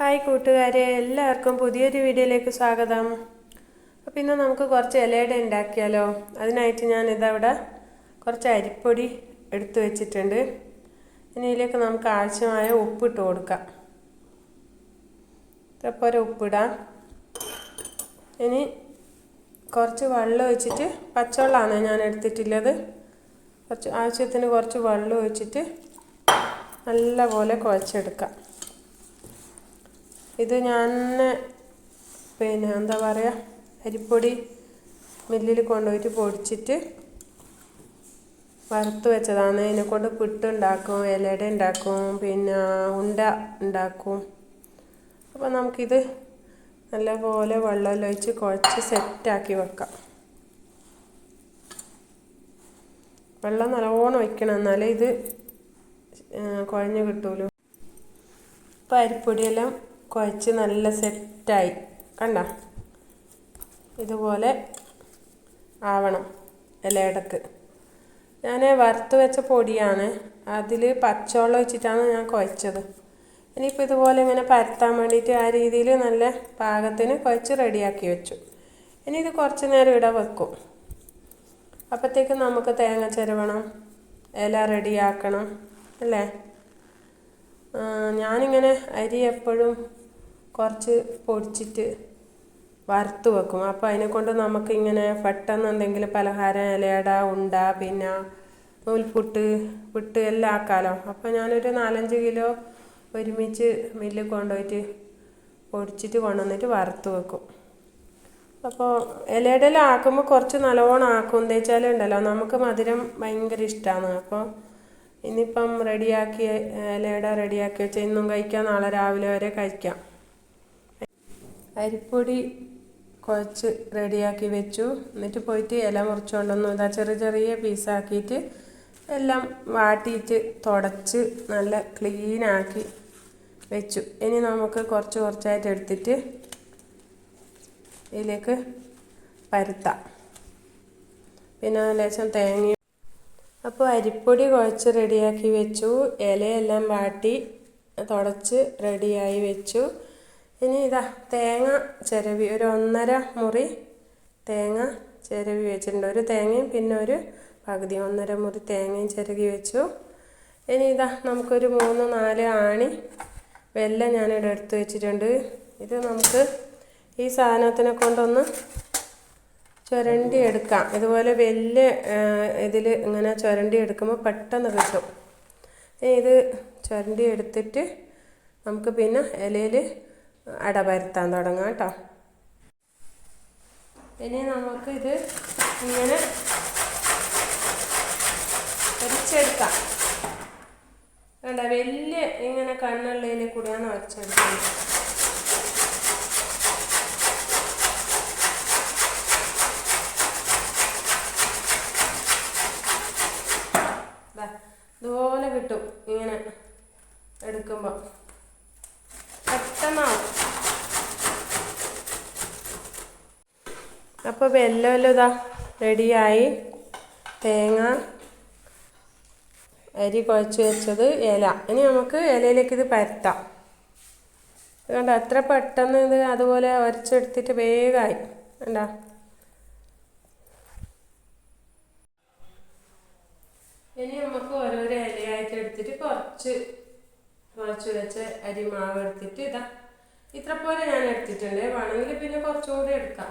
Hi കൂട്ടുകാരെ എല്ലാവർക്കും പുതിയൊരു വീഡിയോയിലേക്ക് സ്വാഗതം. അപ്പോൾ ഇന്ന് നമുക്ക് കുറച്ച് ഇലയുടെ ഉണ്ടാക്കിയാലോ? അതിനായിട്ട് ഞാൻ ഇതവിടെ കുറച്ച് അരിപ്പൊടി എടുത്തു വെച്ചിട്ടുണ്ട്. ഇനി ഇതിലേക്ക് നമുക്ക് ആവശ്യമായ ഉപ്പിട്ട് കൊടുക്കാം. ഇതേപോലെ ഉപ്പിടാം. ഇനി കുറച്ച് വെള്ളം ഒഴിച്ചിട്ട് പച്ചവെള്ളമാണ് ഞാൻ എടുത്തിട്ടുള്ളത്. കുറച്ച് ആവശ്യത്തിന് കുറച്ച് വെള്ളം ഒഴിച്ചിട്ട് നല്ലപോലെ കുഴച്ചെടുക്കാം. ഇത് ഞാൻ പിന്നെ എന്താ പറയുക അരിപ്പൊടി മില്ലിൽ കൊണ്ടുപോയിട്ട് പൊടിച്ചിട്ട് വറുത്ത് വെച്ചതാണ്. ഇതിനെ കൊണ്ട് പുട്ടുണ്ടാക്കും ഇലയുടെ ഉണ്ടാക്കും പിന്നെ ഉണ്ട ഉണ്ടാക്കും. അപ്പോൾ നമുക്കിത് നല്ലപോലെ വെള്ളമെല്ലാം ഒഴിച്ച് കുഴച്ച് സെറ്റാക്കി വെക്കാം. വെള്ളം നല്ലോണം ഒഴിക്കണം എന്നാലേ ഇത് കുഴഞ്ഞ് കിട്ടുമല്ലോ അപ്പോൾ അരിപ്പൊടിയെല്ലാം കുഴച്ച് നല്ല സെറ്റായി. കണ്ട? ഇതുപോലെ ആവണം ഇലയിടക്ക്. ഞാൻ വറുത്ത് വെച്ച പൊടിയാണ്. അതിൽ പച്ചവെള്ളം വെച്ചിട്ടാണ് ഞാൻ കുഴച്ചത്. ഇനിയിപ്പോൾ ഇതുപോലെ ഇങ്ങനെ പരത്താൻ വേണ്ടിയിട്ട് ആ രീതിയിൽ നല്ല പാകത്തിന് കുഴച്ച് റെഡിയാക്കി വെച്ചു. ഇനി ഇത് കുറച്ച് നേരം ഇവിടെ വെക്കും. അപ്പോഴത്തേക്ക് നമുക്ക് തേങ്ങ ചിരവണം ഇല റെഡിയാക്കണം അല്ലേ? ഞാനിങ്ങനെ അരി എപ്പോഴും കുറച്ച് പൊടിച്ചിട്ട് വറുത്ത് വെക്കും. അപ്പോൾ അതിനെ കൊണ്ട് നമുക്കിങ്ങനെ പെട്ടെന്ന് എന്തെങ്കിലും പലഹാരം ഇലയട ഉണ്ട പിന്നെ നൂൽപുട്ട് പുട്ട് എല്ലാം ആക്കാലോ. അപ്പോൾ ഞാനൊരു നാലഞ്ച് കിലോ ഒരുമിച്ച് മില്ലിൽ കൊണ്ടുപോയിട്ട് പൊടിച്ചിട്ട് കൊണ്ടുവന്നിട്ട് വറുത്ത് വെക്കും. അപ്പോൾ ഇലയിടയിലും ആക്കുമ്പോൾ കുറച്ച് നല്ലോണം ആക്കും. എന്താ വെച്ചാൽ ഉണ്ടല്ലോ നമുക്ക് മധുരം ഭയങ്കര ഇഷ്ടമാണ് അപ്പോൾ ഇനിയിപ്പം റെഡിയാക്കി ഇലയുടെ റെഡിയാക്കി വെച്ചാൽ ഇന്നും കഴിക്കാം നാളെ രാവിലെ വരെ കഴിക്കാം. അരിപ്പൊടി കുഴച്ച് റെഡിയാക്കി വെച്ചു. എന്നിട്ട് പോയിട്ട് ഇല മുറിച്ചുകൊണ്ടൊന്നു ഇതാ ചെറിയ ചെറിയ പീസാക്കിയിട്ട് എല്ലാം വാട്ടിയിട്ട് തുടച്ച് നല്ല ക്ലീനാക്കി വെച്ചു. ഇനി നമുക്ക് കുറച്ച് കുറച്ചായിട്ട് എടുത്തിട്ട് ഇതിലേക്ക് പരുത്താം. പിന്നെ ലേശം തേങ്ങ അപ്പോൾ അരിപ്പൊടി കുഴച്ച് റെഡിയാക്കി വെച്ചു. ഇലയെല്ലാം വാട്ടി തുടച്ച് റെഡിയായി വെച്ചു. ഇനി ഇതാ തേങ്ങ ചിരവി ഒരു ഒന്നര മുറി തേങ്ങ ചിരവി വെച്ചിട്ടുണ്ട്. ഒരു തേങ്ങയും പിന്നെ ഒരു പകുതി ഒന്നര മുറി തേങ്ങയും ചിരകി വെച്ചു. ഇനി ഇതാ നമുക്കൊരു മൂന്ന് നാല് ആണി വെല്ലം ഞാനിവിടെ എടുത്ത് വെച്ചിട്ടുണ്ട്. ഇത് നമുക്ക് ഈ സാധനത്തിനെ കൊണ്ടൊന്ന് ചുരണ്ടി എടുക്കാം. ഇതുപോലെ വലിയ ഇതിൽ ഇങ്ങനെ ചുരണ്ടി എടുക്കുമ്പോൾ പെട്ടെന്ന് കിട്ടും. ഇത് ചുരണ്ടി എടുത്തിട്ട് നമുക്ക് പിന്നെ ഇലയിൽ അടപരത്താൻ തുടങ്ങാം കേട്ടോ. ഇനി നമുക്ക് ഇത് ഇങ്ങനെ വരച്ചെടുക്കാം വേണ്ട വലിയ ഇങ്ങനെ കണ്ണുള്ളതിൽ കൂടിയാണ് വരച്ചെടുക്കുന്നത്. ഇതുപോലെ കിട്ടും ഇങ്ങനെ എടുക്കുമ്പോൾ പെട്ടെന്നാവും. അപ്പോൾ വെല്ലം ഇതാ റെഡിയായി. തേങ്ങ അരി കുഴച്ച് വെച്ചത് ഇല. ഇനി നമുക്ക് ഇലയിലേക്ക് ഇത് പരത്താം. കണ്ട എത്ര പെട്ടെന്ന് ഇത് അതുപോലെ ഉരച്ചെടുത്തിട്ട് വേഗമായി. കണ്ട? ഇനി നമുക്ക് ഓരോരോ ഇലയായിട്ട് എടുത്തിട്ട് കുറച്ച് കുറച്ച് വെച്ച് അരി മാവ് എടുത്തിട്ട് ഇതാ. ഇത്ര പോലെ ഞാൻ എടുത്തിട്ടുണ്ട്. വേണമെങ്കിൽ പിന്നെ കുറച്ചുകൂടി എടുക്കാം.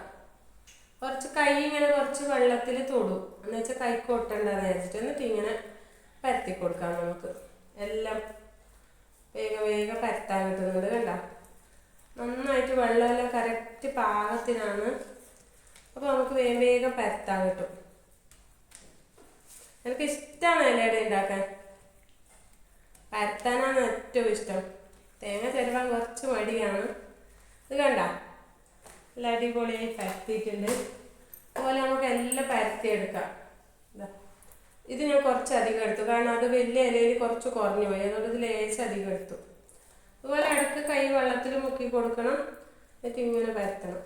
കുറച്ച് കൈ ഇങ്ങനെ കുറച്ച് വെള്ളത്തിൽ തൊടും. എന്ന് വെച്ചാൽ കൈ കൊട്ടണ്ടെന്ന് വെച്ചിട്ട് എന്നിട്ട് ഇങ്ങനെ പരത്തി കൊടുക്കാം നമുക്ക്. എല്ലാം വേഗം വേഗം പരത്താൻ കിട്ടുന്നുണ്ട് കണ്ട? നന്നായിട്ട് വെള്ളമെല്ലാം കറക്റ്റ് പാകത്തിനാണ്. അപ്പോൾ നമുക്ക് വേഗം വേഗം പരത്താൻ കിട്ടും. എനിക്ക് ഇഷ്ടമാണ് ഇലയുടെ ഉണ്ടാക്കാൻ? പരത്താനാണ് ഏറ്റവും ഇഷ്ടം. തേങ്ങ ചിലവാൻ കുറച്ച് മടിയാണ്. ഇത് കണ്ട? നല്ല അടിപൊളിയായി പരത്തിയിട്ടുണ്ട്. അതുപോലെ നമുക്ക് എല്ലാം പരത്തിയെടുക്കാം ഇത് ഞാൻ കുറച്ച് അധികം എടുത്തു. കാരണം അത് വലിയ ഇലയിൽ കുറച്ച് കുറഞ്ഞു പോയി. അതുകൊണ്ട് ഇത് ലേശം അധികം എടുത്തു. അതുപോലെ ഇടയ്ക്ക് കൈ വെള്ളത്തിൽ മുക്കി കൊടുക്കണം. എന്നിട്ട് ഇങ്ങനെ പരത്തണം.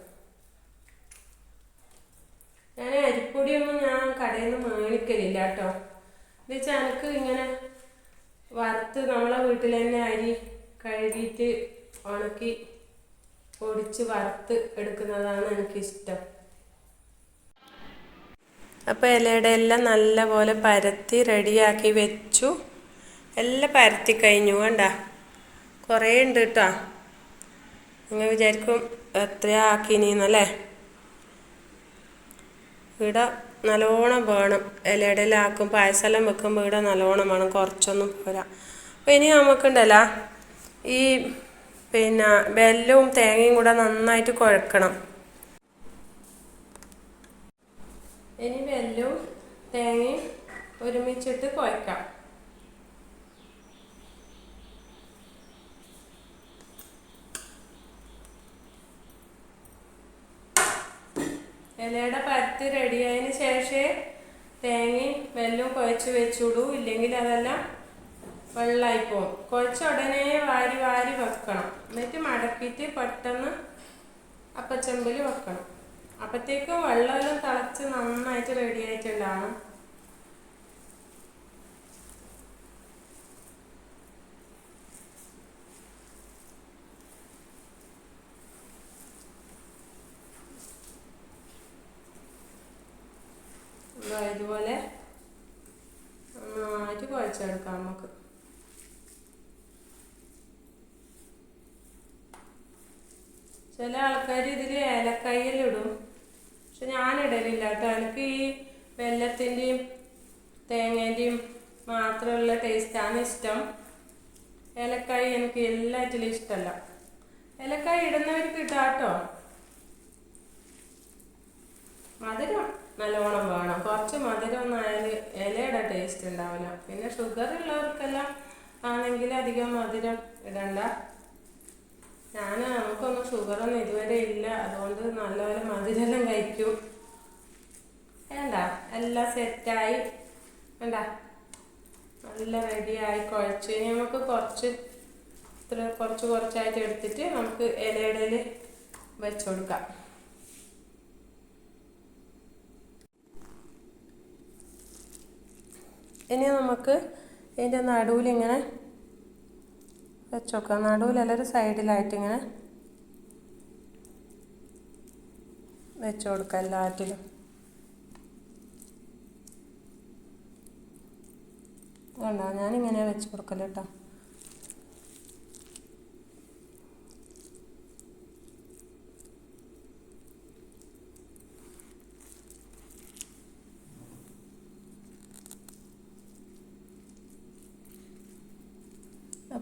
ഞാൻ അരിപ്പൊടിയൊന്നും ഞാൻ കടയിൽ നിന്ന് മേടിക്കലില്ല കേട്ടോ. എന്നുവെച്ചാൽ എനിക്ക് ഇങ്ങനെ വറുത്ത് നമ്മളെ വീട്ടിൽ തന്നെ അരി കഴുകിയിട്ട് ഉണക്കി പൊടിച്ച് വറുത്ത് എടുക്കുന്നതാണ് എനിക്കിഷ്ടം. അപ്പോൾ ഇലയുടെ എല്ലാം നല്ലപോലെ പരത്തി റെഡിയാക്കി വെച്ചു. എല്ലാം പരത്തി കഴിഞ്ഞു വേണ്ട കുറേ ഉണ്ട് കേട്ടോ നിങ്ങൾ വിചാരിക്കും എത്രയാ ആക്കിനീന്നല്ലേ ഇവിടെ നല്ലോണം വേണം. ഇലയിടയിലാക്കും പായസമെല്ലാം വെക്കുമ്പോൾ ഇവിടെ നല്ലോണം വേണം. കുറച്ചൊന്നും പോരാ. അപ്പോൾ ഇനി നമുക്കുണ്ടല്ലോ ഈ പിന്നെ വെല്ലവും തേങ്ങയും കൂടെ നന്നായിട്ട് കുഴക്കണം. ഇനി വെല്ലവും തേങ്ങയും ഒരുമിച്ചിട്ട് കുഴക്കാം. ഇലയുടെ പരത്തി റെഡിയായതിന് ശേഷമേ തേങ്ങയും വെല്ലവും കുഴച്ച് വെച്ചുവിടൂ. ഇല്ലെങ്കിൽ അതെല്ലാം വെള്ളമായി പോകും കുഴച്ച ഉടനെ വാരി വാരി വെക്കണം. എന്നിട്ട് മടക്കിയിട്ട് പെട്ടെന്ന് അപ്പച്ചമ്പിൽ വെക്കണം. അപ്പത്തേക്കും വെള്ളമെല്ലാം തിളച്ച് നന്നായിട്ട് റെഡി ആയിട്ടുണ്ടാവണം ഇതുപോലെ നന്നായിട്ട് കുഴച്ചെടുക്കാം നമുക്ക്. ആൾക്കാർ ഇതിൽ ഏലക്കായെല്ലാം ഇടും പക്ഷെ ഞാൻ ഇടലില്ല കേട്ടോ എനിക്ക് ഈ വെല്ലത്തിന്റെയും തേങ്ങേന്റെയും മാത്രമുള്ള ടേസ്റ്റാണ് ഇഷ്ടം. ഏലക്കായ എനിക്ക് എല്ലാറ്റിലും ഇഷ്ടമല്ല ഏലക്കായ ഇടുന്നവർക്ക് ഇടാട്ടോ. മധുരം നല്ലോണം വേണം. കുറച്ച് മധുരം ഒന്നും ആയാൽ ഇലയുടെ ടേസ്റ്റ് ഉണ്ടാവില്ല. പിന്നെ ഷുഗർ ഉള്ളവർക്കെല്ലാം ആണെങ്കിൽ അധികം മധുരം ഇടണ്ട. ഞാൻ നമുക്കൊന്നും ഷുഗറൊന്നും ഇതുവരെ ഇല്ല. അതുകൊണ്ട് നല്ലപോലെ മധുരെല്ലാം കഴിക്കും. വേണ്ട. എല്ലാം സെറ്റായി വേണ്ട. നല്ല റെഡിയായി കുഴച്ച്. ഇനി നമുക്ക് കുറച്ച് ഇത്ര കുറച്ച് കുറച്ചായിട്ട് എടുത്തിട്ട് നമുക്ക് ഇലയിടയിൽ വെച്ച് കൊടുക്കാം. ഇനി നമുക്ക് ഇതിന്റെ നടുവിൽ നടുവിലല്ല ഒരു സൈഡിലായിട്ട് ഇങ്ങനെ വെച്ച് കൊടുക്കുക എല്ലാറ്റിലും. വേണ്ട ഞാനിങ്ങനെ വെച്ച് കൊടുക്കൽ കേട്ടോ.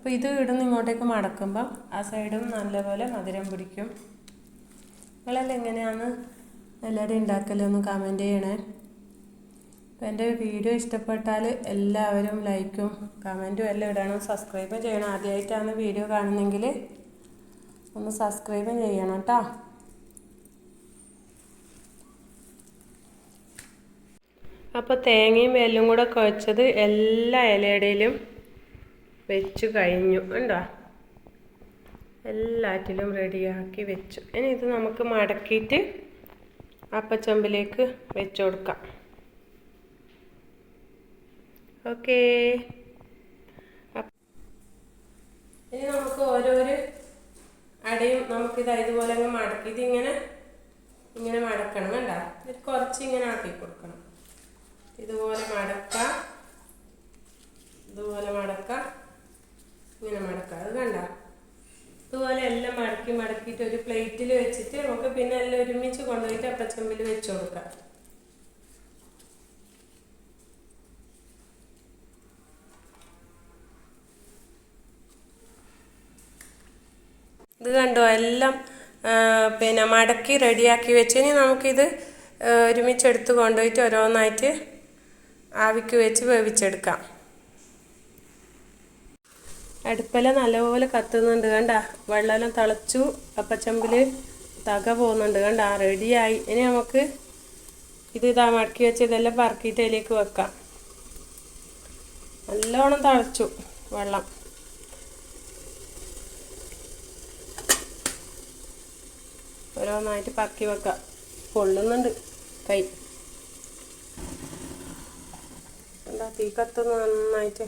അപ്പോൾ ഇത് ഇടുന്ന് ഇങ്ങോട്ടേക്ക് മടക്കുമ്പോൾ ആ സൈഡും നല്ലപോലെ മധുരം പിടിക്കും. നിങ്ങളെല്ലാം എങ്ങനെയാണ് എല്ലാവരും ഉണ്ടാക്കലൊന്ന് കമന്റ് ചെയ്യണേ. അപ്പോൾ എന്റെ വീഡിയോ ഇഷ്ടപ്പെട്ടാൽ എല്ലാവരും ലൈക്കും കമന്റും എല്ലാം ഇടണം. സബ്സ്ക്രൈബും ചെയ്യണം. ആദ്യമായിട്ടാണ് വീഡിയോ കാണുന്നെങ്കിൽ ഒന്ന് സബ്സ്ക്രൈബും ചെയ്യണം കേട്ടോ അപ്പോൾ തേങ്ങയും എല്ലും കൂടെ കുഴച്ചത് എല്ലാ ഇലയുടെയിലും വെച്ചു കഴിഞ്ഞു. ഉണ്ടോ എല്ലാറ്റിലും റെഡിയാക്കി വെച്ചു. ഇനി ഇത് നമുക്ക് മടക്കിയിട്ട് അപ്പച്ചമ്പിലേക്ക് വെച്ചു കൊടുക്കാം. ഓക്കേ. ഇനി നമുക്ക് ഓരോരോ അടയും നമുക്കിത് ഇതുപോലെ അങ്ങ് മടക്കി. ഇതിങ്ങനെ ഇങ്ങനെ മടക്കണം വേണ്ട ഇത് കുറച്ച് ഇങ്ങനെ ആക്കി കൊടുക്കണം. ഇതുപോലെ മടക്കാം ഇതുപോലെ മടക്കാം ഇങ്ങനെ മടക്കാം അത് കണ്ട ഇതുപോലെ എല്ലാം മടക്കി മടക്കിയിട്ട് ഒരു പ്ലേറ്റിൽ വെച്ചിട്ട് നമുക്ക് പിന്നെ എല്ലാം ഒരുമിച്ച് അപ്പച്ചമ്പിൽ വെച്ച് കൊടുക്കാം. ഇത് കണ്ടോ? എല്ലാം പിന്നെ മടക്കി റെഡിയാക്കി വെച്ച്. ഇനി നമുക്കിത് ഒരുമിച്ചെടുത്ത് കൊണ്ടുപോയിട്ട് ഓരോന്നായിട്ട് ആവിക്ക് വെച്ച് വേവിച്ചെടുക്കാം. അടുപ്പെല്ലാം നല്ലപോലെ കത്തുന്നുണ്ട് കണ്ട? വെള്ളമെല്ലാം തിളച്ചു അപ്പച്ചമ്പിൽ തക പോകുന്നുണ്ട്. കണ്ട? റെഡിയായി ഇനി നമുക്ക് ഇത് ഇതാ മടക്കി വെച്ച് ഇതെല്ലാം പറക്കിയിട്ട് അതിലേക്ക് വെക്കാം. നല്ലോണം തളച്ചു വെള്ളം. ഓരോന്നായിട്ട് പറക്കി വെക്കാം. പൊള്ളുന്നുണ്ട് കൈ. എന്താ തീ കത്തുന്നു നന്നായിട്ട്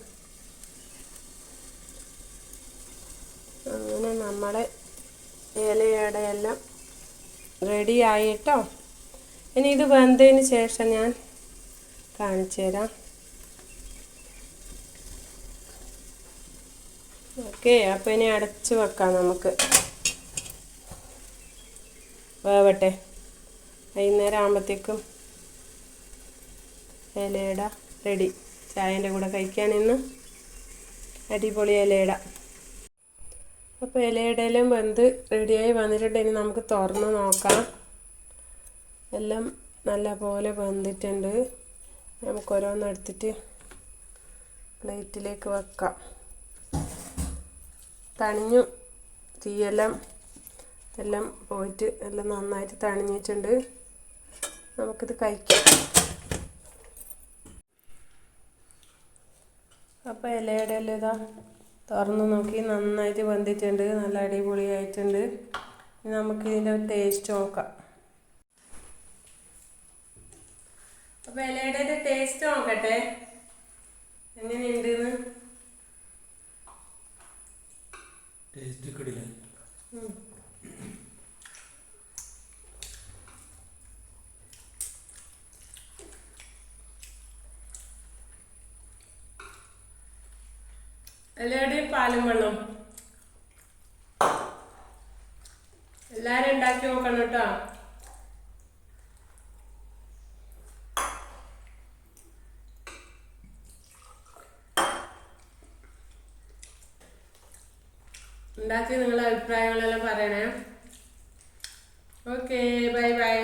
അങ്ങനെ നമ്മളെ ഇലയടയെല്ലാം റെഡി കേട്ടോ ഇനി ഇത് വെന്തതിന് ശേഷം ഞാൻ കാണിച്ചു തരാം. ഓക്കെ അപ്പോൾ ഇനി അടച്ച് വെക്കാം നമുക്ക്. വേവട്ടെ. വൈകുന്നേരം ആകുമ്പോഴത്തേക്കും ഇലയിട റെഡി ചായന്റെ കൂടെ കഴിക്കാൻ ഇന്ന് അടിപൊളി ഇലയിട. അപ്പോൾ ഇലയിടയിലും വെന്ത് റെഡിയായി വന്നിട്ടുണ്ട് ഇനി നമുക്ക് തുറന്ന് നോക്കാം. എല്ലാം നല്ലപോലെ വെന്തിട്ടുണ്ട്. നമുക്ക് ഓരോന്ന് എടുത്തിട്ട് പ്ലേറ്റിലേക്ക് വെക്കാം. തണിഞ്ഞു തീയെല്ലാം എല്ലാം പോയിട്ട് എല്ലാം നന്നായിട്ട് തണിഞ്ഞിട്ടുണ്ട്. നമുക്കിത് കഴിക്കാം. അപ്പോൾ ഇലയുടെ എല്ലാം ഇതാ തുറന്ന് നോക്കി. നന്നായിട്ട് വെന്തിട്ടുണ്ട്. നല്ല അടിപൊളിയായിട്ടുണ്ട്. ഇനി നമുക്ക് ഇതിന്റെ ടേസ്റ്റ് നോക്കാം. അപ്പോൾ ഇലയുടെ ടേസ്റ്റ് നോക്കട്ടെ. എങ്ങനെയുണ്ടെന്ന് ടേസ്റ്റ് കിടില പാലും വെള്ളം. എല്ലാരും ഉണ്ടാക്കി നോക്കണം കേട്ടോ. ഉണ്ടാക്കി നിങ്ങളുടെ അഭിപ്രായങ്ങളെല്ലാം പറയണേ. Okay bye bye